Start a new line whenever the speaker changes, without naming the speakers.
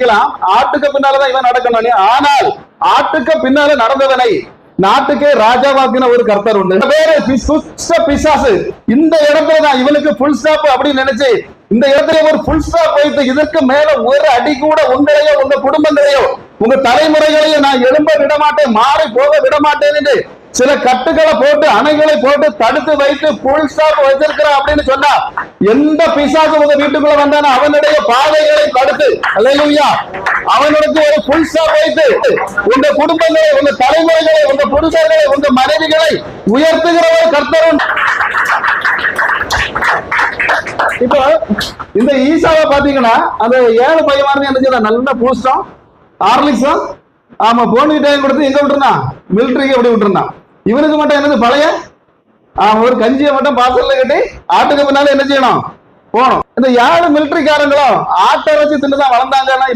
நினைக்கலாம் ஆட்டுக்கு பின்னாலதான் இவன் நடக்கணும் ஆனால் ஆட்டுக்கு பின்னால நடந்தவனை நாட்டுக்கே ராஜாவாக்கின ஒரு கர்த்தர் உண்டு. பேரு பி- பிசாசு. இந்த இடத்துல தான் இவனுக்கு புல் ஸ்டாப் அப்படின்னு நினைச்சு இந்த இடத்துல ஒரு புல் ஸ்டாப் வைத்து இதற்கு மேல ஒரு அடி கூட உங்களையோ உங்க குடும்பங்களையோ உங்க தலைமுறைகளையும் நான் எழும்ப விட மாட்டேன் மாறி போக விட மாட்டேன் என்று சில கட்டுகளை போட்டு அணைகளை போட்டு தடுத்து வைத்து புல் ஸ்டாப் வச்சிருக்கிறான் அப்படின்னு சொன்னா எந்த பிசாசு உங்க வீட்டுக்குள்ள வந்தான அவனுடைய பாதைகளை தடுத்து அல்லேலூயா அவனுக்கு ஒரு புல்சா வைத்து உங்க குடும்பங்களை உங்க தலைமுறைகளை உங்க புருஷர்களை உங்க மனைவிகளை உயர்த்துகிற ஒரு கர்த்தர் இப்போ இந்த ஈசாவை பாத்தீங்கன்னா அந்த ஏழு பையன் என்ன நல்ல பூஸ்டம் ஹார்லிக்ஸும் ஆமா போன் டைம் கொடுத்து எங்க விட்டுருந்தான்? மிலிட்டரிக்கு எப்படி விட்டுருந்தான்? இவனுக்கு மட்டும் என்னது பழைய? அவன் ஒரு கஞ்சியை மட்டும் பாசல்ல கட்டி ஆட்டுக்கு பின்னால என்ன செய்யணும்? போகணும். இந்த யாரு மிலிட்டரிக்காரங்களும் ஆட்டை வச்சு தின்னு தான் வளர்ந்தாங்கன்னா